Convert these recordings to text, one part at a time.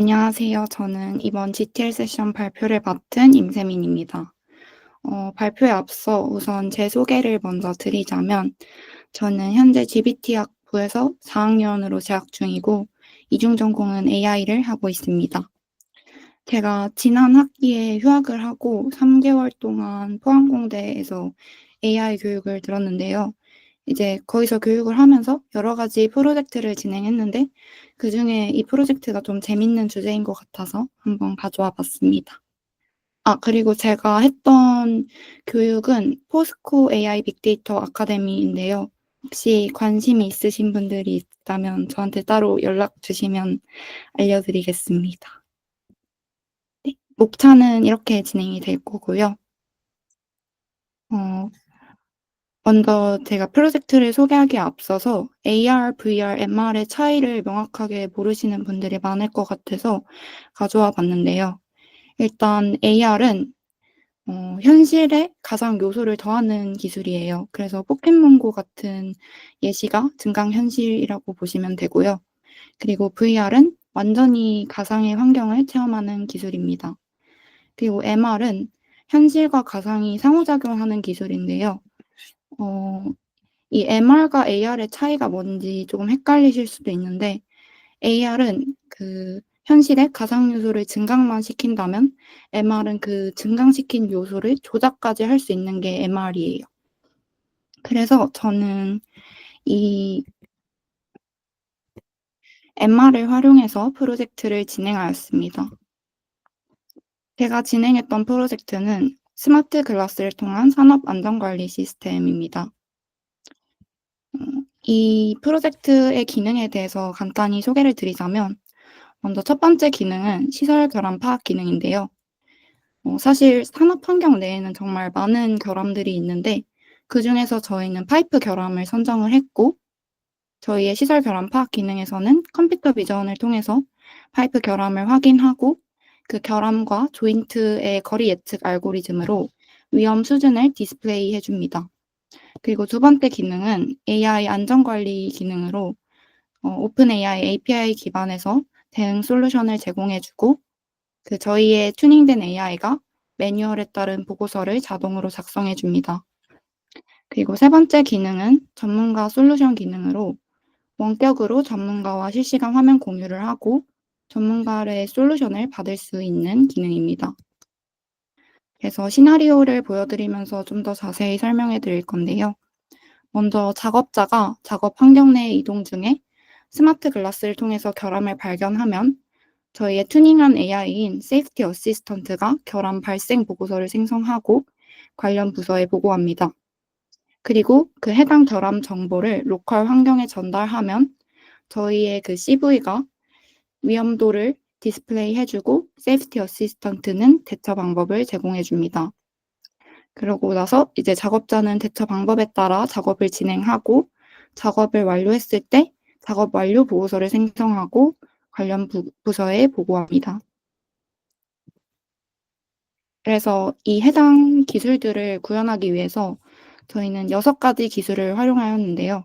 안녕하세요. 저는 이번 GTL 세션 발표를 맡은 임세민입니다. 어, 발표에 앞서 우선 제 소개를 먼저 드리자면 저는 현재 GBT학부에서 4학년으로 재학 중이고 이중 전공은 AI를 하고 있습니다. 제가 지난 학기에 휴학을 하고 3개월 동안 포항공대에서 AI 교육을 들었는데요. 이제 거기서 교육을 하면서 여러 가지 프로젝트를 진행했는데 그 중에 이 프로젝트가 좀 재밌는 주제인 것 같아서 한번 가져와 봤습니다. 아, 그리고 제가 했던 교육은 포스코 AI 빅데이터 아카데미인데요. 혹시 관심이 있으신 분들이 있다면 저한테 따로 연락 주시면 알려드리겠습니다. 네, 목차는 이렇게 진행이 될 거고요. 어, 먼저 제가 프로젝트를 소개하기에 앞서서 AR, VR, MR의 차이를 명확하게 모르시는 분들이 많을 것 같아서 가져와 봤는데요. 일단 AR은 어, 현실에 가상 요소를 더하는 기술이에요. 그래서 포켓몬고 같은 예시가 증강 현실이라고 보시면 되고요. 그리고 VR은 완전히 가상의 환경을 체험하는 기술입니다. 그리고 MR은 현실과 가상이 상호작용하는 기술인데요. 어, 이 MR과 AR의 차이가 뭔지 조금 헷갈리실 수도 있는데 AR은 그 현실의 가상 요소를 증강만 시킨다면 MR은 그 증강시킨 요소를 조작까지 할 수 있는 게 MR이에요. 그래서 저는 이 MR을 활용해서 프로젝트를 진행하였습니다. 제가 진행했던 프로젝트는 스마트 글라스를 통한 산업 안전관리 시스템입니다. 음, 이 프로젝트의 기능에 대해서 간단히 소개를 드리자면 먼저 첫 번째 기능은 시설 결함 파악 기능인데요. 어, 사실 산업 환경 내에는 정말 많은 결함들이 있는데 그 중에서 저희는 파이프 결함을 선정을 했고 저희의 시설 결함 파악 기능에서는 컴퓨터 비전을 통해서 파이프 결함을 확인하고 그 결함과 조인트의 거리 예측 알고리즘으로 위험 수준을 디스플레이 해줍니다. 그리고 두 번째 기능은 AI 안전관리 기능으로 어, 오픈 AI API 기반에서 대응 솔루션을 제공해주고 그 저희의 튜닝된 AI가 매뉴얼에 따른 보고서를 자동으로 작성해줍니다. 그리고 세 번째 기능은 전문가 솔루션 기능으로 원격으로 전문가와 실시간 화면 공유를 하고 전문가의 솔루션을 받을 수 있는 기능입니다. 그래서 시나리오를 보여드리면서 좀 더 자세히 설명해 드릴 건데요. 먼저 작업자가 작업 환경 내에 이동 중에 스마트 글라스를 통해서 결함을 발견하면 저희의 튜닝한 AI인 세이프티 어시스턴트가 결함 발생 보고서를 생성하고 관련 부서에 보고합니다. 그리고 그 해당 결함 정보를 로컬 환경에 전달하면 저희의 그 CV가 위험도를 디스플레이 해주고 세이프티 어시스턴트는 대처 방법을 제공해 줍니다. 그러고 나서 이제 작업자는 대처 방법에 따라 작업을 진행하고 작업을 완료했을 때 작업 완료 보고서를 생성하고 관련 부, 부서에 보고합니다. 그래서 이 해당 기술들을 구현하기 위해서 저희는 여섯 가지 기술을 활용하였는데요.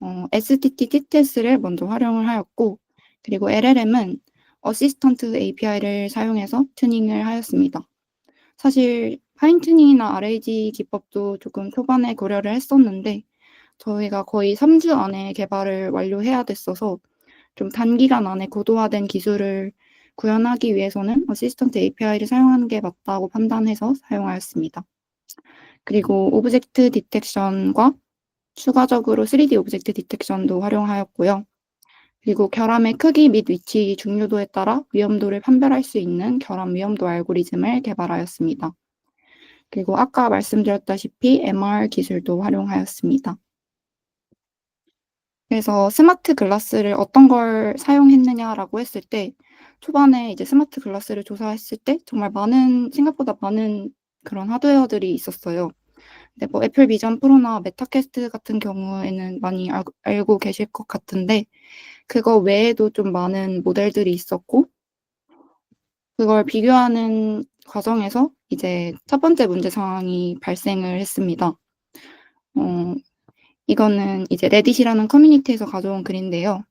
어, STT TTS를 먼저 활용을 하였고 그리고 LLM은 어시스턴트 API를 사용해서 튜닝을 하였습니다. 사실 파인 튜닝이나 RAG 기법도 조금 초반에 고려를 했었는데 저희가 거의 3주 안에 개발을 완료해야 됐어서 좀 단기간 안에 고도화된 기술을 구현하기 위해서는 어시스턴트 API를 사용하는 게 맞다고 판단해서 사용하였습니다. 그리고 오브젝트 디텍션과 추가적으로 3D 오브젝트 디텍션도 활용하였고요. 그리고 결함의 크기 및 위치 중요도에 따라 위험도를 판별할 수 있는 결함 위험도 알고리즘을 개발하였습니다. 그리고 아까 말씀드렸다시피 MR 기술도 활용하였습니다. 그래서 스마트 글라스를 어떤 걸 사용했느냐라고 했을 때 초반에 이제 스마트 글라스를 조사했을 때 정말 많은 생각보다 많은 그런 하드웨어들이 있었어요. 근데 뭐 애플 비전 프로나 메타캐스트 같은 경우에는 많이 알, 알고 계실 것 같은데 그거 외에도 좀 많은 모델들이 있었고 그걸 비교하는 과정에서 이제 첫 번째 문제 상황이 발생을 했습니다. 어, 이거는 이제 레딧이라는 커뮤니티에서 가져온 글인데요.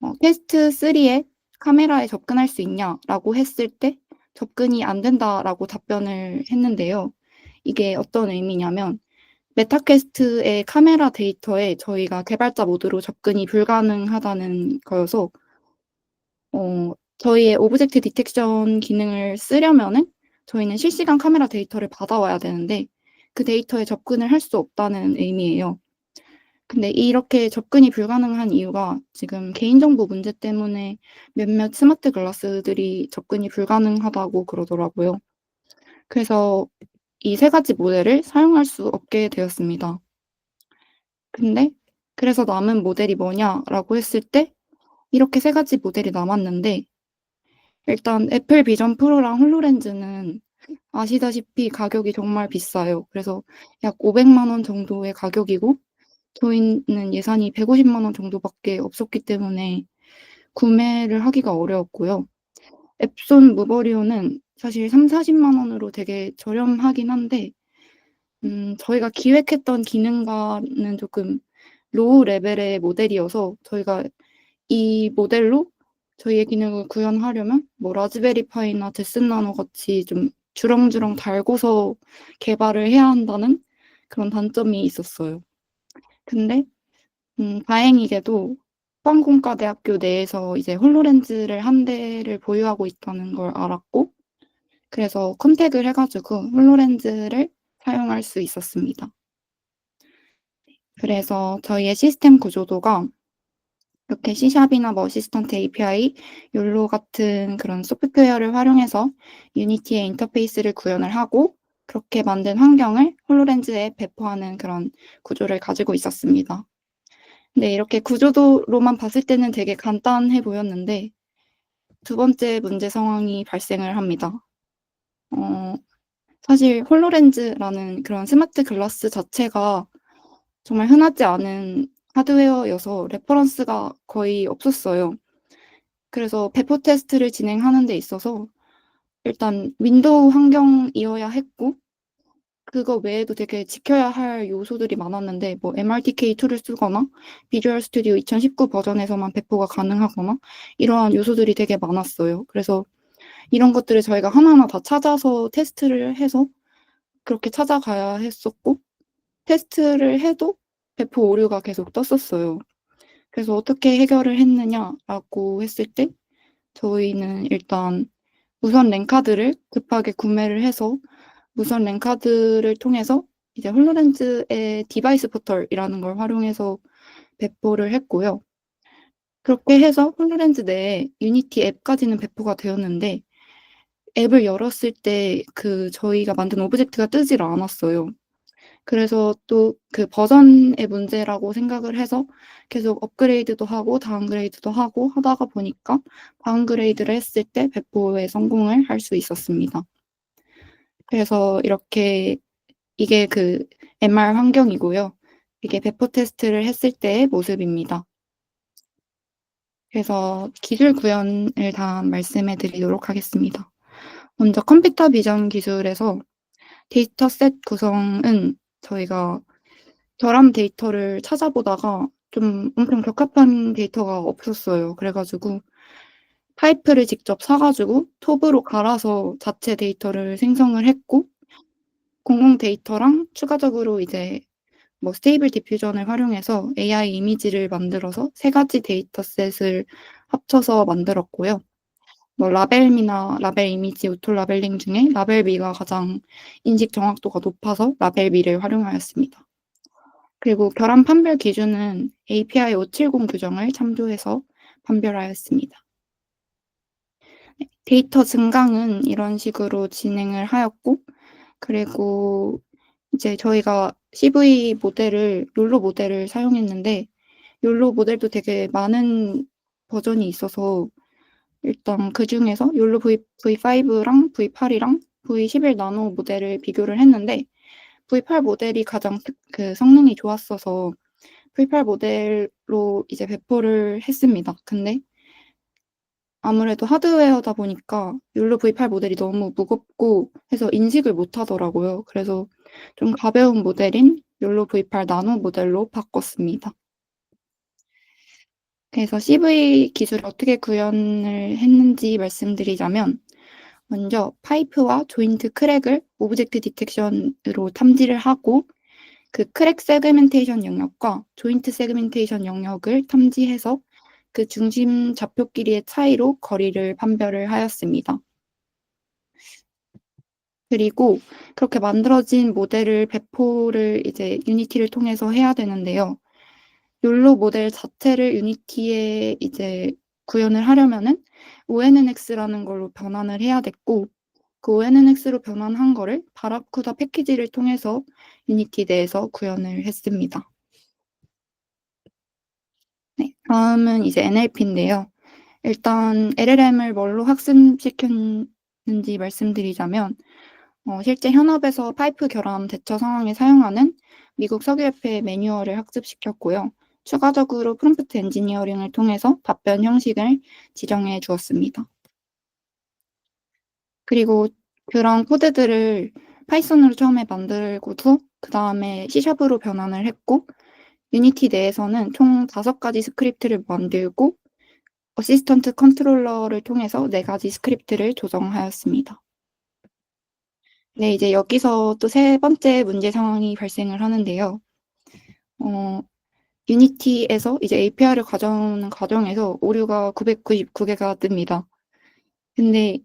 어, 퀘스트 3의 "카메라에 접근할 수 있냐?"라고 했을 때 "접근이 안 된다."라고 답변을 했는데요. 이게 어떤 의미냐면 메타퀘스트의 카메라 데이터에 저희가 개발자 모드로 접근이 불가능하다는 거여서 어 저희의 오브젝트 디텍션 기능을 쓰려면은 저희는 실시간 카메라 데이터를 받아와야 되는데 그 데이터에 접근을 할 수 없다는 의미예요. 근데 이렇게 접근이 불가능한 이유가 지금 개인정보 문제 때문에 몇몇 스마트 글라스들이 접근이 불가능하다고 그러더라고요. 그래서 이 세 가지 모델을 사용할 수 없게 되었습니다. 근데 그래서 "남은 모델이 뭐냐?"라고 했을 때 이렇게 세 가지 모델이 남았는데 일단 애플 비전 프로랑 홀로렌즈는 아시다시피 가격이 정말 비싸요. 그래서 약 500만 원 정도의 가격이고 저희는 예산이 150만 원 정도밖에 없었기 때문에 구매를 하기가 어려웠고요. 앱손 무버리오는 사실 30-40만 원으로 되게 저렴하긴 한데 음 저희가 기획했던 기능과는 조금 로우 레벨의 모델이어서 저희가 이 모델로 저희의 기능을 구현하려면 뭐 라즈베리 파이나 데스나노 같이 좀 주렁주렁 달고서 개발을 해야 한다는 그런 단점이 있었어요. 근데 음 다행히게도 소방공과대학교 내에서 이제 홀로렌즈를 한 대를 보유하고 있다는 걸 알았고 그래서 컨택을 해 가지고 홀로렌즈를 사용할 수 있었습니다. 그래서 저희의 시스템 구조도가 이렇게 C샵이나 뭐 어시스턴트 API, 욜로 같은 그런 소프트웨어를 활용해서 유니티의 인터페이스를 구현을 하고 그렇게 만든 환경을 홀로렌즈에 배포하는 그런 구조를 가지고 있었습니다. 근데 이렇게 구조도로만 봤을 때는 되게 간단해 보였는데 두 번째 문제 상황이 발생을 합니다. 어 사실 홀로렌즈라는 그런 스마트 글라스 자체가 정말 흔하지 않은 하드웨어여서 레퍼런스가 거의 없었어요. 그래서 배포 테스트를 진행하는 데 있어서 일단 윈도우 환경이어야 했고 그거 외에도 되게 지켜야 할 요소들이 많았는데 뭐 MRTK 툴을 쓰거나 비주얼 스튜디오 2019 버전에서만 배포가 가능하거나 이러한 요소들이 되게 많았어요. 그래서 이런 것들을 저희가 하나하나 다 찾아서 테스트를 해서 그렇게 찾아가야 했었고 테스트를 해도 배포 오류가 계속 떴었어요. 그래서 어떻게 해결을 했느냐라고 했을 때 저희는 일단 무선 랜카드를 급하게 구매를 해서 무선 랜카드를 통해서 이제 홀로렌즈의 디바이스 포털이라는 걸 활용해서 배포를 했고요. 그렇게 해서 홀로렌즈 내에 유니티 앱까지는 배포가 되었는데 앱을 열었을 때 그 저희가 만든 오브젝트가 뜨질 않았어요. 그래서 또 그 버전의 문제라고 생각을 해서 계속 업그레이드도 하고 다운그레이드도 하고 하다가 보니까 다운그레이드를 했을 때 배포에 성공을 할 수 있었습니다. 그래서 이렇게 이게 그 MR 환경이고요. 이게 배포 테스트를 했을 때의 모습입니다. 그래서 기술 구현을 다 말씀해 드리도록 하겠습니다. 먼저 컴퓨터 비전 기술에서 데이터셋 구성은 저희가 결함 데이터를 찾아보다가 좀 엄청 적합한 데이터가 없었어요. 그래 가지고 파이프를 직접 사 가지고 톱으로 갈아서 자체 데이터를 생성을 했고 공공 데이터랑 추가적으로 이제 뭐 스테이블 디퓨전을 활용해서 AI 이미지를 만들어서 세 가지 데이터셋을 합쳐서 만들었고요. 뭐 라벨미나 라벨 이미지 오토 라벨링 중에 라벨미가 가장 인식 정확도가 높아서 라벨미를 활용하였습니다. 그리고 결함 판별 기준은 API 570 규정을 참조해서 판별하였습니다. 네, 데이터 증강은 이런 식으로 진행을 하였고 그리고 이제 저희가 CV 모델을 욜로 모델을 사용했는데 욜로 모델도 되게 많은 버전이 있어서 일단 그 중에서 욜로 V V5랑 V8이랑 V11 나노 모델을 비교를 했는데 V8 모델이 가장 그 성능이 좋았어서 V8 모델로 이제 배포를 했습니다. 근데 아무래도 하드웨어다 보니까 욜로 V8 모델이 너무 무겁고 해서 인식을 못 하더라고요. 그래서 좀 가벼운 모델인 욜로 V8 나노 모델로 바꿨습니다. 그래서 CV 기술을 어떻게 구현을 했는지 말씀드리자면 먼저 파이프와 조인트 크랙을 오브젝트 디텍션으로 탐지를 하고 그 크랙 세그멘테이션 영역과 조인트 세그멘테이션 영역을 탐지해서 그 중심 좌표 길이의 차이로 거리를 판별을 하였습니다. 그리고 그렇게 만들어진 모델을 배포를 이제 유니티를 통해서 해야 되는데요. 욜로 모델 자체를 유니티에 이제 구현을 하려면은 ONNX라는 걸로 변환을 해야 됐고 그 ONNX로 변환한 거를 바라쿠다 패키지를 통해서 유니티 내에서 구현을 했습니다. 네, 다음은 이제 NLP인데요. 일단 LLM을 뭘로 학습시켰는지 말씀드리자면 어, 실제 현업에서 파이프 결함 대처 상황에 사용하는 미국 석유협회 매뉴얼을 학습시켰고요. 추가적으로 프롬프트 엔지니어링을 통해서 답변 형식을 지정해 주었습니다. 그리고 그런 코드들을 파이썬으로 처음에 만들고서 그 다음에 C샵으로 변환을 했고 유니티 내에서는 총 다섯 가지 스크립트를 만들고 어시스턴트 컨트롤러를 통해서 네 가지 스크립트를 조정하였습니다. 네, 이제 여기서 또 세 번째 문제 상황이 발생을 하는데요. 어, 유니티에서 이제 API를 가져오는 과정에서 오류가 999개가 뜹니다. 근데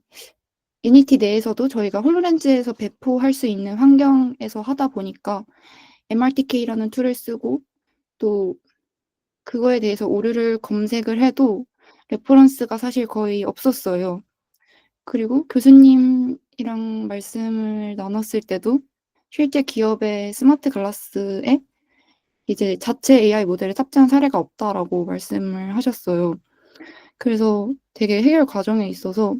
유니티 내에서도 저희가 홀로렌즈에서 배포할 수 있는 환경에서 하다 보니까 MRTK라는 툴을 쓰고 또 그거에 대해서 오류를 검색을 해도 레퍼런스가 사실 거의 없었어요. 그리고 교수님이랑 말씀을 나눴을 때도 실제 기업의 스마트 글라스에 이제 자체 AI 모델을 탑재한 사례가 없다라고 말씀을 하셨어요. 그래서 되게 해결 과정에 있어서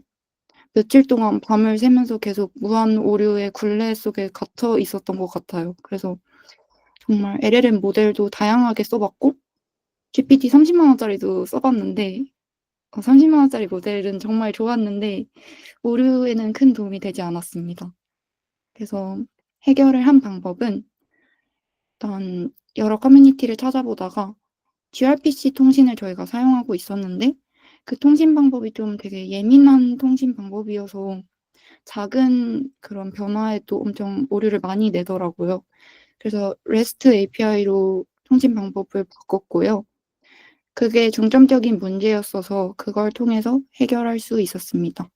며칠 동안 밤을 새면서 계속 무한 오류의 굴레 속에 갇혀 있었던 것 같아요. 그래서 정말 LLM 모델도 다양하게 써봤고 GPT 30만 원짜리도 써봤는데 어, 30만 원짜리 모델은 정말 좋았는데 오류에는 큰 도움이 되지 않았습니다. 그래서 해결을 한 방법은 일단 여러 커뮤니티를 찾아보다가 gRPC 통신을 저희가 사용하고 있었는데 그 통신 방법이 좀 되게 예민한 통신 방법이어서 작은 그런 변화에도 엄청 오류를 많이 내더라고요. 그래서 REST API로 통신 방법을 바꿨고요. 그게 중점적인 문제였어서 그걸 통해서 해결할 수 있었습니다.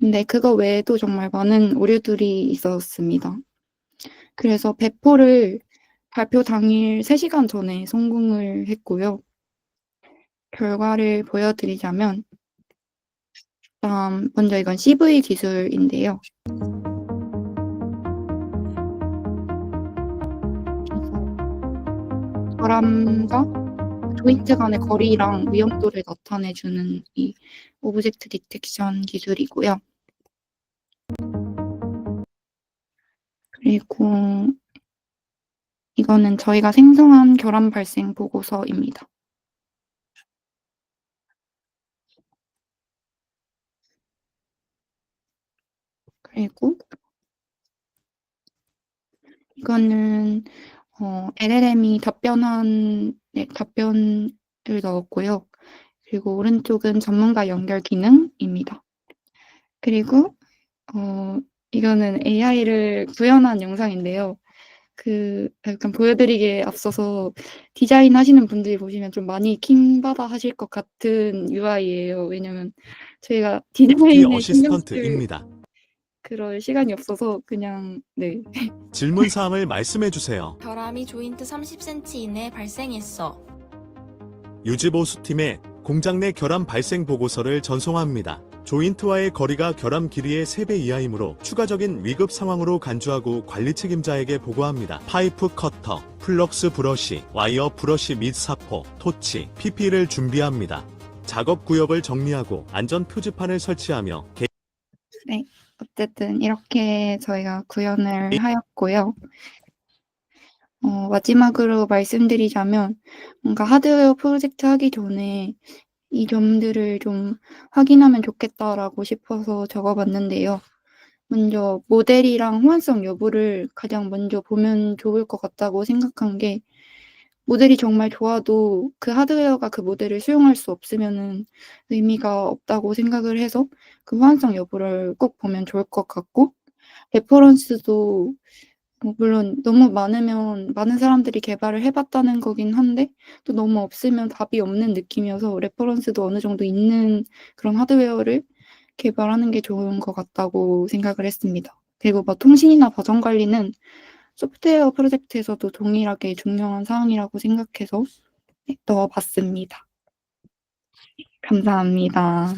근데 그거 외에도 정말 많은 오류들이 있었습니다. 그래서 배포를 발표 당일 3시간 전에 성공을 했고요. 결과를 보여드리자면 먼저 이건 CV 기술인데요. 결함과 조인트 간의 거리랑 위험도를 나타내주는 이 오브젝트 디텍션 기술이고요. 그리고 이거는 저희가 생성한 결함 발생 보고서입니다. 그리고 이거는 어, LLM이 답변한 네, 답변을 넣었고요. 그리고 오른쪽은 전문가 연결 기능입니다. 그리고 어, 이거는 AI를 구현한 영상인데요. 그 약간 보여드리기에 앞서서 디자인 하시는 분들이 보시면 좀 많이 킹받아 하실 것 같은 UI예요. 왜냐면 저희가 쓸 어시스턴트입니다. 그럴 시간이 없어서 그냥 네. 질문 사항을 말씀해 주세요. 결함이 조인트 30cm 이내에 발생했어. 유지보수 팀에 공장 내 결함 발생 보고서를 전송합니다. 조인트와의 거리가 결함 길이의 3배 이하이므로 추가적인 위급 상황으로 간주하고 관리 책임자에게 보고합니다. 파이프 커터, 플럭스 브러쉬, 와이어 브러쉬 및 사포, 토치, PP를 준비합니다. 작업 구역을 정리하고 안전 표지판을 설치하며 개... 어쨌든 이렇게 저희가 구현을 하였고요. 어, 마지막으로 말씀드리자면 뭔가 하드웨어 프로젝트 하기 전에 이 점들을 좀 확인하면 좋겠다라고 싶어서 적어봤는데요. 먼저 모델이랑 호환성 여부를 가장 먼저 보면 좋을 것 같다고 생각한 게 모델이 정말 좋아도 그 하드웨어가 그 모델을 수용할 수 없으면은 의미가 없다고 생각을 해서 그 호환성 여부를 꼭 보면 좋을 것 같고 레퍼런스도 뭐 물론 너무 많으면 많은 사람들이 개발을 해 봤다는 거긴 한데 또 너무 없으면 답이 없는 느낌이어서 레퍼런스도 어느 정도 있는 그런 하드웨어를 개발하는 게 좋은 것 같다고 생각을 했습니다. 그리고 뭐 통신이나 버전 관리는 소프트웨어 프로젝트에서도 동일하게 중요한 사항이라고 생각해서 네 넣어 봤습니다. 감사합니다.